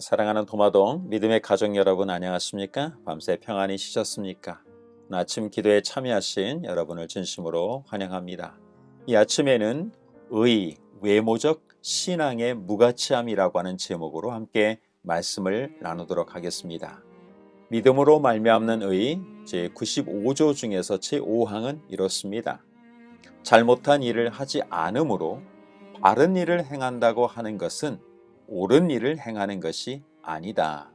사랑하는 도마동 믿음의 가족 여러분 안녕하십니까? 밤새 평안히 쉬셨습니까? 아침 기도에 참여하신 여러분을 진심으로 환영합니다. 이 아침에는 의, 외모적 신앙의 무가치함이라고 하는 제목으로 함께 말씀을 나누도록 하겠습니다. 믿음으로 말미암는 의 제 95조 중에서 제 5항은 이렇습니다. 잘못한 일을 하지 않으므로 바른 일을 행한다고 하는 것은 옳은 일을 행하는 것이 아니다.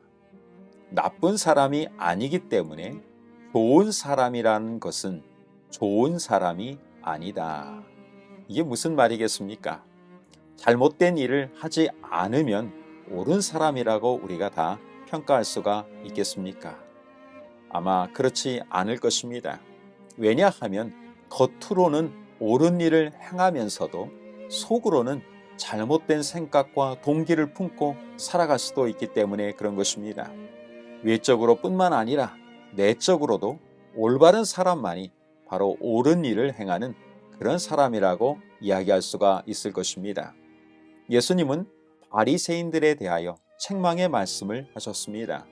나쁜 사람이 아니기 때문에 좋은 사람이라는 것은 좋은 사람이 아니다. 이게 무슨 말이겠습니까? 잘못된 일을 하지 않으면 옳은 사람이라고 우리가 다 평가할 수가 있겠습니까? 아마 그렇지 않을 것입니다. 왜냐하면 겉으로는 옳은 일을 행하면서도 속으로는 잘못된 생각과 동기를 품고 살아갈 수도 있기 때문에 그런 것입니다. 외적으로 뿐만 아니라 내적으로도 올바른 사람만이 바로 옳은 일을 행하는 그런 사람이라고 이야기할 수가 있을 것입니다. 예수님은 바리새인들에 대하여 책망의 말씀을 하셨습니다.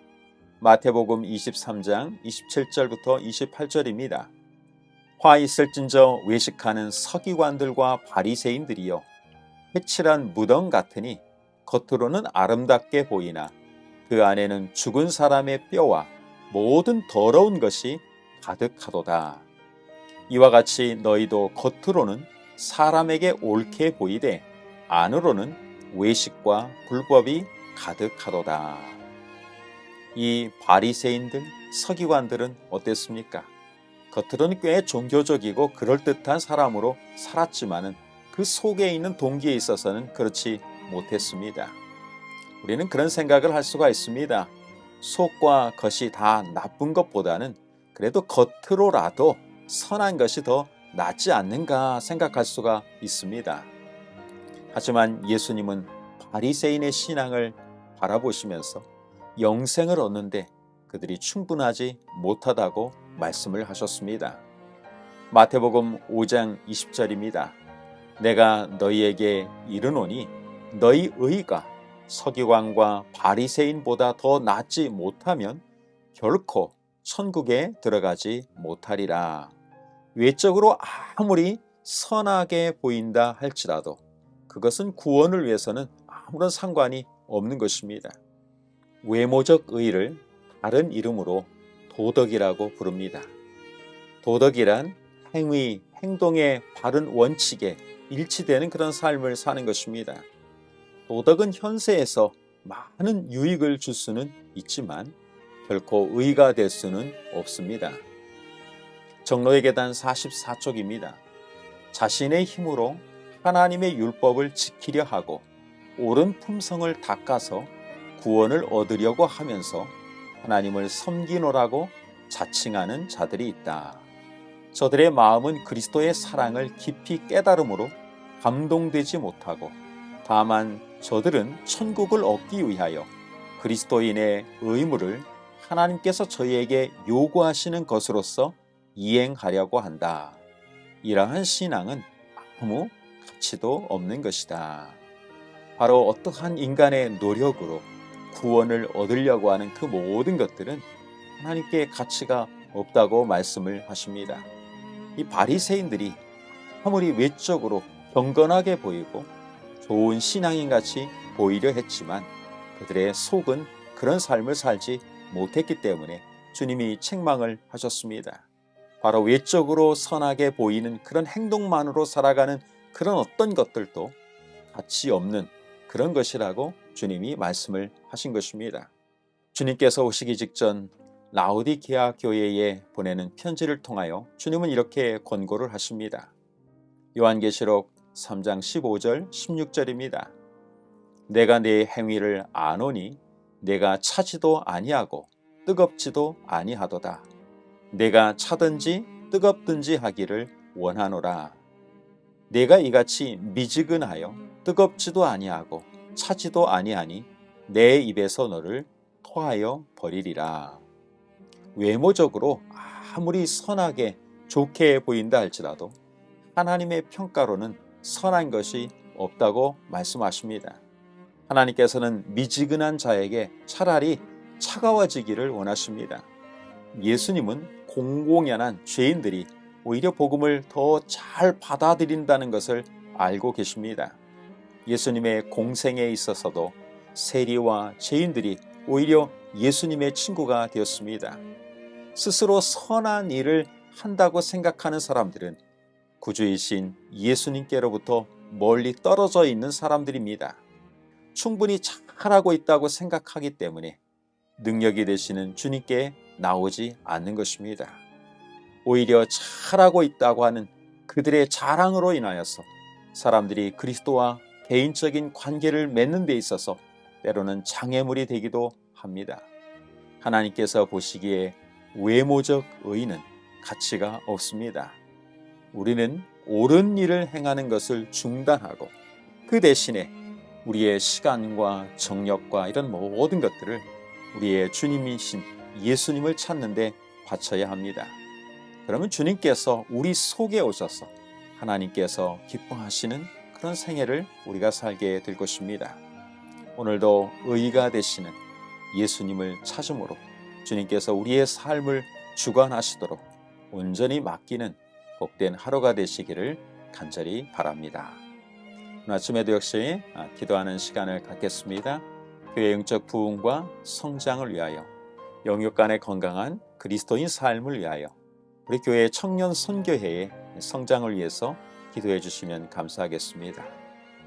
마태복음 23장 27절부터 28절입니다. 화 있을진저 외식하는 서기관들과 바리새인들이여 회칠한 무덤 같으니 겉으로는 아름답게 보이나 그 안에는 죽은 사람의 뼈와 모든 더러운 것이 가득하도다. 이와 같이 너희도 겉으로는 사람에게 옳게 보이되 안으로는 외식과 불법이 가득하도다. 이 바리새인들, 서기관들은 어땠습니까? 겉으로는 꽤 종교적이고 그럴듯한 사람으로 살았지만은 그 속에 있는 동기에 있어서는 그렇지 못했습니다. 우리는 그런 생각을 할 수가 있습니다. 속과 겉이 다 나쁜 것보다는 그래도 겉으로라도 선한 것이 더 낫지 않는가 생각할 수가 있습니다. 하지만 예수님은 바리새인의 신앙을 바라보시면서 영생을 얻는데 그들이 충분하지 못하다고 말씀을 하셨습니다. 마태복음 5장 20절입니다. 내가 너희에게 이르노니 너희 의가 서기관과 바리새인보다 더 낫지 못하면 결코 천국에 들어가지 못하리라. 외적으로 아무리 선하게 보인다 할지라도 그것은 구원을 위해서는 아무런 상관이 없는 것입니다. 외모적 의를 다른 이름으로 도덕이라고 부릅니다. 도덕이란 행위, 행동의 바른 원칙에 일치되는 그런 삶을 사는 것입니다. 도덕은 현세에서 많은 유익을 줄 수는 있지만 결코 의가 될 수는 없습니다. 정로의 계단 44쪽입니다. 자신의 힘으로 하나님의 율법을 지키려 하고 옳은 품성을 닦아서 구원을 얻으려고 하면서 하나님을 섬기노라고 자칭하는 자들이 있다. 저들의 마음은 그리스도의 사랑을 깊이 깨달음으로 감동되지 못하고 다만 저들은 천국을 얻기 위하여 그리스도인의 의무를 하나님께서 저희에게 요구하시는 것으로서 이행하려고 한다. 이러한 신앙은 아무 가치도 없는 것이다. 바로 어떠한 인간의 노력으로 구원을 얻으려고 하는 그 모든 것들은 하나님께 가치가 없다고 말씀을 하십니다. 이 바리새인들이 아무리 외적으로 경건하게 보이고 좋은 신앙인 같이 보이려 했지만 그들의 속은 그런 삶을 살지 못했기 때문에 주님이 책망을 하셨습니다. 바로 외적으로 선하게 보이는 그런 행동만으로 살아가는 그런 어떤 것들도 가치 없는 그런 것이라고 주님이 말씀을 하신 것입니다. 주님께서 오시기 직전 라우디케아 교회에 보내는 편지를 통하여 주님은 이렇게 권고를 하십니다. 요한계시록 3장 15절 16절입니다. 내가 네 행위를 아노니 내가 차지도 아니하고 뜨겁지도 아니하도다. 내가 차든지 뜨겁든지 하기를 원하노라. 내가 이같이 미지근하여 뜨겁지도 아니하고 차지도 아니하니 내 입에서 너를 토하여 버리리라. 외모적으로 아무리 선하게 좋게 보인다 할지라도 하나님의 평가로는 선한 것이 없다고 말씀하십니다. 하나님께서는 미지근한 자에게 차라리 차가워지기를 원하십니다. 예수님은 공공연한 죄인들이 오히려 복음을 더 잘 받아들인다는 것을 알고 계십니다. 예수님의 공생에 있어서도 세리와 죄인들이 오히려 예수님의 친구가 되었습니다. 스스로 선한 일을 한다고 생각하는 사람들은 구주이신 예수님께로부터 멀리 떨어져 있는 사람들입니다. 충분히 잘하고 있다고 생각하기 때문에 능력이 되시는 주님께 나오지 않는 것입니다. 오히려 잘하고 있다고 하는 그들의 자랑으로 인하여서 사람들이 그리스도와 개인적인 관계를 맺는 데 있어서 때로는 장애물이 되기도 합니다. 하나님께서 보시기에 외모적 의는 가치가 없습니다. 우리는 옳은 일을 행하는 것을 중단하고 그 대신에 우리의 시간과 정력과 이런 모든 것들을 우리의 주님이신 예수님을 찾는데 바쳐야 합니다. 그러면 주님께서 우리 속에 오셔서 하나님께서 기뻐하시는 그런 생애를 우리가 살게 될 것입니다. 오늘도 의가 되시는 예수님을 찾음으로 주님께서 우리의 삶을 주관하시도록 온전히 맡기는 복된 하루가 되시기를 간절히 바랍니다. 오늘 아침에도 역시 아, 기도하는 시간을 갖겠습니다. 교회 영적 부흥과 성장을 위하여 영육 간의 건강한 그리스도인 삶을 위하여 우리 교회 청년 선교회의 성장을 위해서 기도해 주시면 감사하겠습니다.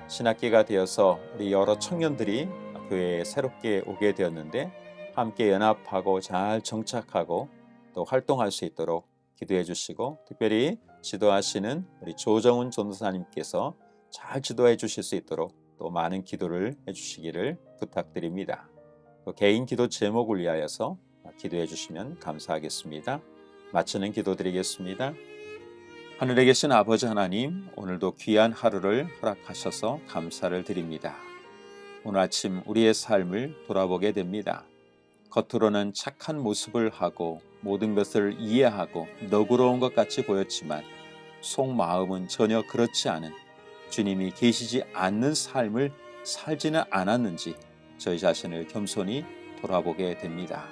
신학기가 되어서 우리 여러 청년들이 교회에 새롭게 오게 되었는데 함께 연합하고 잘 정착하고 또 활동할 수 있도록 기도해 주시고 특별히 지도하시는 우리 조정훈 전도사님께서 잘 지도해 주실 수 있도록 또 많은 기도를 해 주시기를 부탁드립니다. 또 개인 기도 제목을 위하여서 기도해 주시면 감사하겠습니다. 마치는 기도 드리겠습니다. 하늘에 계신 아버지 하나님, 오늘도 귀한 하루를 허락하셔서 감사를 드립니다. 오늘 아침 우리의 삶을 돌아보게 됩니다. 겉으로는 착한 모습을 하고 모든 것을 이해하고 너그러운 것 같이 보였지만 속마음은 전혀 그렇지 않은 주님이 계시지 않는 삶을 살지는 않았는지 저희 자신을 겸손히 돌아보게 됩니다.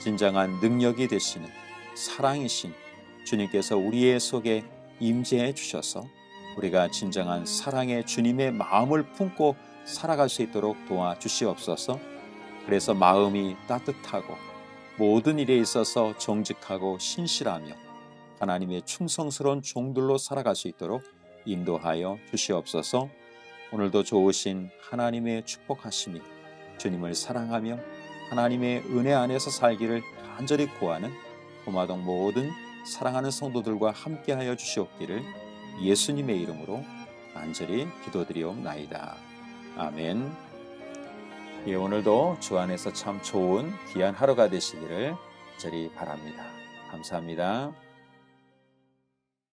진정한 능력이 되시는 사랑이신 주님께서 우리의 속에 임재해 주셔서 우리가 진정한 사랑의 주님의 마음을 품고 살아갈 수 있도록 도와주시옵소서. 그래서 마음이 따뜻하고 모든 일에 있어서 정직하고 신실하며 하나님의 충성스러운 종들로 살아갈 수 있도록 인도하여 주시옵소서. 오늘도 좋으신 하나님의 축복하심이 주님을 사랑하며 하나님의 은혜 안에서 살기를 간절히 구하는 도마동 모든 사랑하는 성도들과 함께하여 주시옵기를 예수님의 이름으로 간절히 기도드리옵나이다. 아멘. 예, 오늘도 주 안에서 참 좋은 귀한 하루가 되시기를 간절히 바랍니다. 감사합니다.